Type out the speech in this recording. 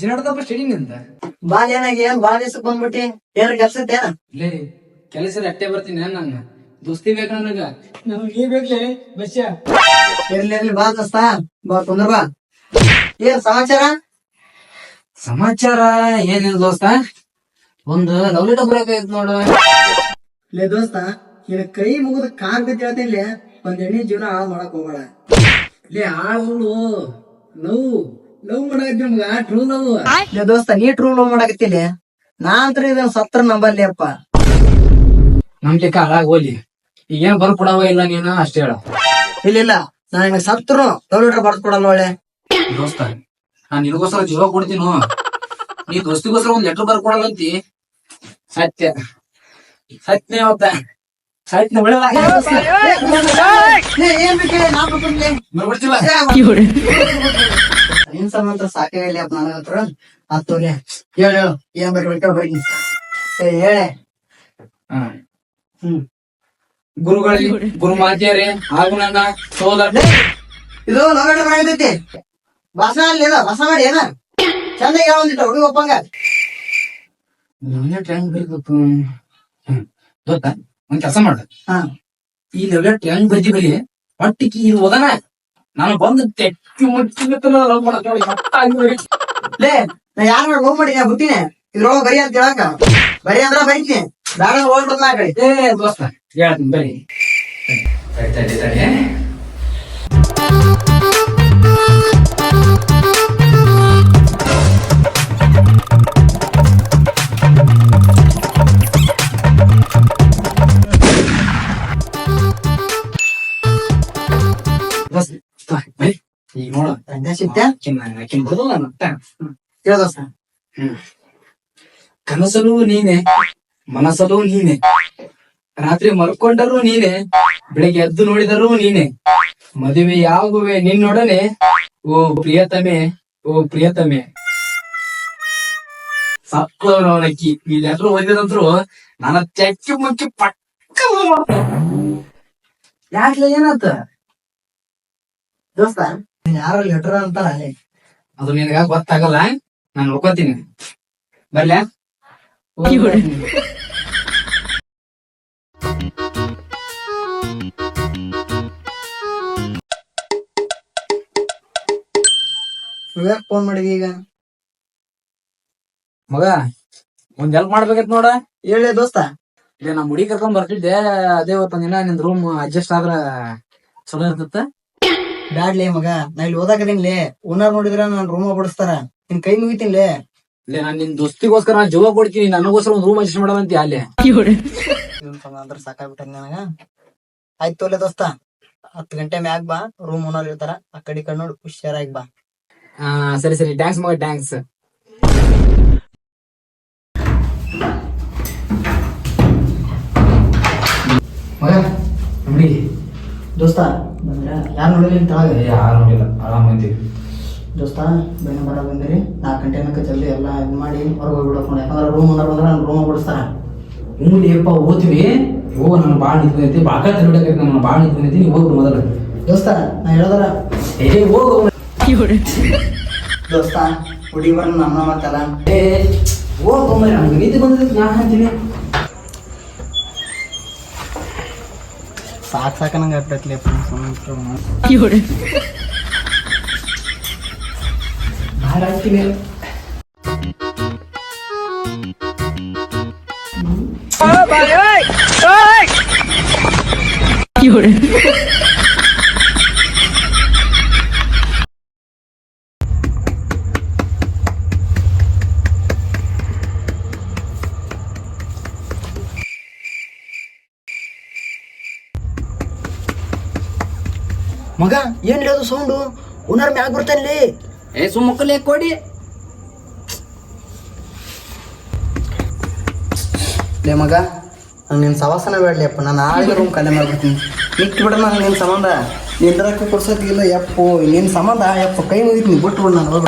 ಜಿನಾಡ್ದಪ್ಪ study ನಿಂದ? Ball ಏನಾಗಿ ಏನ್ ಬಾ ದಿವ್ಸಕ್ ಬಂದ್ಬಿಟ್ಟಿ? ಏನ್ ಕೆಲ್ಸ ಲೇ ಕೆಲಸ ಅಟ್ಟೆ ಬರ್ತೀನಿ ನನ್ನ ದೋಸ್ತಿ ಬೇಕು ನನಗ? ಏನ್ ಬೇಕ್ಲೆ ಬಸ್ಯ? ಇರ್ಲಿ ಇರ್ಲಿ ಬಾ ದೋಸ್ತ. ಬಾ ಕುಂದ್ರ ಬಾ. ಏನ್ ಸಮಾಚಾರ? ಸಮಾಚಾರ ಏನಿಲ್ಲ ದೋಸ್ತ. ಒಂದು ಲವ್ ಲೆಟರ್ ಬರಕಾಯ್ತು ನೋಡು. ಲೇ ದೋಸ್ತ ನಿನ್ ಕೈ ಮುಗಿದ ಕಾರ್ ಬಿದ್ದು ಹೇಳ್ತೀನಿ ಒಂದ್ ಎಣ್ಣೆ ಜೀವನ ಹಾಳು ಮಾಡಕ್ ಹೋಗೋಣ ಲೇ ಆಳು ಲವ್ ಲವ್ ಮಾಡಾಕತ್ತಿ ನಮ್ಗ ಟ್ರೂ ಲವ್ ಲೇ ದೋಸ್ತ ನೀ ಟ್ರೂ ನೋವು ಮಾಡಾಕತ್ತಿಲ್ಲ ನಾ ಇದನ್ ಸತ್ರ ನಂಬಲ್ಲಿ ಅಪ್ಪ ನಮ್ಗೆ ಹಾಳಾಗ ಹೋಲಿ ಈಗೇನ್ ಬರ್ಕೊಡವ ಇಲ್ಲ ನೀನು ಅಷ್ಟೇ ಹೇಳ. ಇಲ್ಲ ಇಲ್ಲ. ನಾ ನಿನಗ್ ಸತ್ರು ಕಿಲೋಮೀಟರ್ ಲೆಟರ್ ಬರ್ದ್ ಕೊಡಲ್ಲ ಒಳ್ಳೆ. ದೋಸ್ತ ನಾನ್ ನಿನಗೋಸ್ಕರ ಜೀವ ಕೊಡ್ತೀನು? ನೀ ದೋಸ್ತಿಗೋಸ್ಕರ ಒಂದ್ ಲೆಟರ್ ಬರ್ಕೊಡಲ್ಲ ಅಂತಿ ಸತ್ಯ. ಸತ್ಯ ಅವತ್ತ ಬೇಕು ಸಂಬಂಧ ಸಾಕಾಗಿಲ್ಲ ಅಪ್ಪ ನನಗ ಹತ್ರ ಹತ್ತೋಲೆ ಹೇಳು ಹೇಳು ಏನ್ ಬರ್ಬೇಕು ಹೋಗಿ. ಹೇಳೆ. ಹಾ. ಹ್ಮ್. ಗುರುಗಳಿಗೆ ಗುರು ಮಾತಿಯರೇ ಹಾಗೂ ನನ್ನ ಸೋದರ ಇದು ಲಗಡೆ ಮಾಡಿದೈತಿ ಭಾಷಣ ಅಲ್ಲಿ ಭಾಷಣ ಮಾಡಿ ಏನ? ಚಂದ ಹೇಳ ಒಂದಿಟ್ಟು ಹುಡುಗ ಒಪ್ಪಂಗ. ಹೆಂಗ್ ಬರೀಬೇಕು ಹ್ಮ್. ಗೊತ್ತಾ? ಒಂದ್ ಕೆಲಸ ಮಾಡ ಹಾ. ಈ ಲೆವೆಲ್ ಹೆಂಗ್ ಬರ್ತಿ ಬರೀ ಹೊಟ್ಟಿ ಇದು ಓದನ ನಾನು ಬಂದು ತೆಕ್ಕಿ ಮುಚ್ಚಿ ಲವ್ ಮಾಡಕ್ ನೋಡಿ ಲೇ ನಾ ಯಾರ ಮಾಡಿ ಹೋಗ್ ಮಾಡಿ ನಾ ಬಿಟ್ಟಿನಿ ಇದ್ರೊಳಗ ಬರಿ ಅಂತ ಹೇಳಕ ಬರಿ ಅಂದ್ರ ಬೈತೀನಿ. ಬೇಡ ಹೋಗ್ಬಿಡ್ತ ನಾ ಕಡೆ. ಏ ದೋಸ್ತ ಹೇಳ್ತೀನಿ ಬರೀ. ತಡಿ ತಡಿ. ನೋಡು ಆಕಿನ್ ಮತ್ತ ದೋಸ್ತ ಹ್ಮ್. ಕನಸಲು ನೀನೆ. ಮನಸಲು ನೀನೆ. ರಾತ್ರಿ ಮಲ್ಕೊಂಡರೂ ನೀನೆ. ಬೆಳಿಗ್ಗೆ ಎದ್ದು ನೋಡಿದರು ನೀನೆ. ಮದುವೆಯಾಗುವೆ ನಿನ್ನೊಡನೆ. ಓ ಪ್ರಿಯತಮೆ ಓ ಪ್ರಿಯತಮೆ. ಸಕ್ಕಿ ಇಲ್ಲೆಲ್ಲರೂ ಓದಿದಂತ್ರು ನನ್ನ ಚಕ್ಕಿ ಮುಕ್ಕಿ ಪಕ್ಕ ಯಾಕ್ಲ ಏನಾತ ದೋಸ್ತ ಯಾರ ಲೆಟರ್ ಅಂತಾರ ಅಲ್ಲಿ. ಅದು ನಿನಗ ಗೊತ್ತಾಗಲ್ಲ. ನಾನು ಹೋಗ್ಕೋತೀನಿ ಬರ್ಲ? ಯಾಕೆ ಫೋನ್ ಮಾಡಿದಿ ಈಗ? ಮಗ ಒಂದ್ ಹೆಲ್ಪ್ ಮಾಡ್ಬೇಕೈತ್ ನೋಡ. ಹೇಳಿ ದೋಸ್ತ. ಇಲ್ಲ ನಮ್ ಹುಡಿ ಕರ್ಕೊಂಡ್ ಬರ್ತಿದ್ದೆ. ಅದೇ ಇವತ್ತೊಂದ್ ದಿನ ನಿನ್ ರೂಮ್ ಅಡ್ಜಸ್ಟ್ ಆದ್ರ ಚಲೋ ಇರ್ತತ್ತ. ಬ್ಯಾಡ್ಲೇ ಮಗ. ನಾ ಇಲ್ಲಿ ಓದಾಕದಿನ್ಲೇ ಓನರ್ ನೋಡಿದ್ರ ನನ್ ರೂಮ್ ಬಡಿಸ್ತಾರ ನಿನ್ ಕೈ ಮುಗಿತೀನ್ಲೇ. ಲೇ ನಾನ್ ನಿನ್ ದೋಸ್ತಿಗೋಸ್ಕರ ನಾನ್ ಜೀವ ಕೊಡ್ತೀನಿ ನನಗೋಸ್ಕರ ಒಂದ್ ರೂಮ್ ಅಡ್ಜಸ್ಟ್ ಮಾಡೋದಂತೆ ಅಲ್ಲಿ. ಅಂದ್ರ ಸಾಕಾಗ್ಬಿಟ್ಟ ನನಗ. ಆಯ್ತು ತೋಲೆ ದೋಸ್ತ ಹತ್ತು ಗಂಟೆ ಮ್ಯಾಗ್ ಬಾ ರೂಮ್ ಓನರ್ ಇರ್ತಾರ ಆ ಕಡೆ ಕಡೆ ನೋಡಿ ಹುಷಾರಾಗಿ ಬಾ. ಆ, ಸರಿ ಸರಿ ಡ್ಯಾನ್ಸ್ ಮಗ ಟ್ಯಾಂಕ್ಸ್ ದೋಸ್ತ ಬಂದ್ರ? ಯಾರು ನೋಡಿಲ್ಲ ತಾಗ ಯಾರು ನೋಡಿಲ್ಲ. ಆರಾಮ್ ಅಂತೀವಿ ದೋಸ್ತ ಬೆಣ್ಣೆ ಬರ ಬಂದಿರಿ. ನಾಲ್ಕು ಗಂಟೆ ಏನಕ್ಕೆ ಜಲ್ದಿ ಎಲ್ಲ ಇದು ಮಾಡಿ ಹೊರಗೆ ಹೋಗ್ಬಿಡಪ್ಪ ಯಾಕಂದ್ರೆ ರೂಮ್ ಅಂದ್ರೆ ಬಂದ್ರೆ ನಾನು ರೂಮ್ ಬಿಡಿಸ್ತಾರ ಹ್ಞೂ ಅಪ್ಪ ಓದ್ತೀವಿ? ಓ ನಾನು ಭಾಳ ನಿಂತ್ಕೊಂಡೈತಿ ಬಾಕ ತಿರುಗೈತಿ ನಾನು ಭಾಳ ನಿಂತ್ಕೊಂಡೈತಿ ನೀವು ಹೋಗ್ಬಿಡು ಮೊದಲು. ದೋಸ್ತ ನಾ ಹೇಳೋದ್ರ ಏ ಹೋಗು ದೋಸ್ತ ಹುಡುಗಿ ಬರ ನಮ್ಮ ಮಾತಲ್ಲ ಏ ಹೋಗು ಮರಿ ನನಗೆ ನೀತಿ ಬಂದಿದ್ದಕ್ಕೆ ನಾ ಅಂತೀನಿ ಸಾಕ್ ಸಾಕ ನಂಗೆ ಆಗ್ತೈತ್ಲಿ ಭಾಳ ಮಗ ಏನ್ ಹೇಳೋದು ಸೌಂಡು ಓನರ್ ಮ್ಯಾಗ ಬರ್ತಾನಲ್ಲಿ ಏ ಸುಮ್ಮಕ್ಕಲ್ಲೇ ಕೊಡಿ. ಲೇ ಮಗ ನಂಗೆ ನಿನ್ನ ಸವಾಸನ ಬೇಡಲಿಯಪ್ಪ ನಾನು ಆಳಿಗೆ ರೂಮ್ ಕಲೆ ಮಾಡ್ಬಿಡ್ತೀನಿ. ಇಟ್ಟು ಬಿಡ ನಂಗೆ ನಿನ್ನ ಸಂಬಂಧ. ನಿಂದ್ರಕ್ಕೆ ಕೊಡ್ಸೋದಿಲ್ಲ ಯಪ್ಪು. ನಿನ್ನ ಸಂಬಂಧ ಯಪ್ಪ. ಕೈ ಮುಗಿತೀನಿ ಬಿಟ್ಟು ಬಿಡು ನಾನು.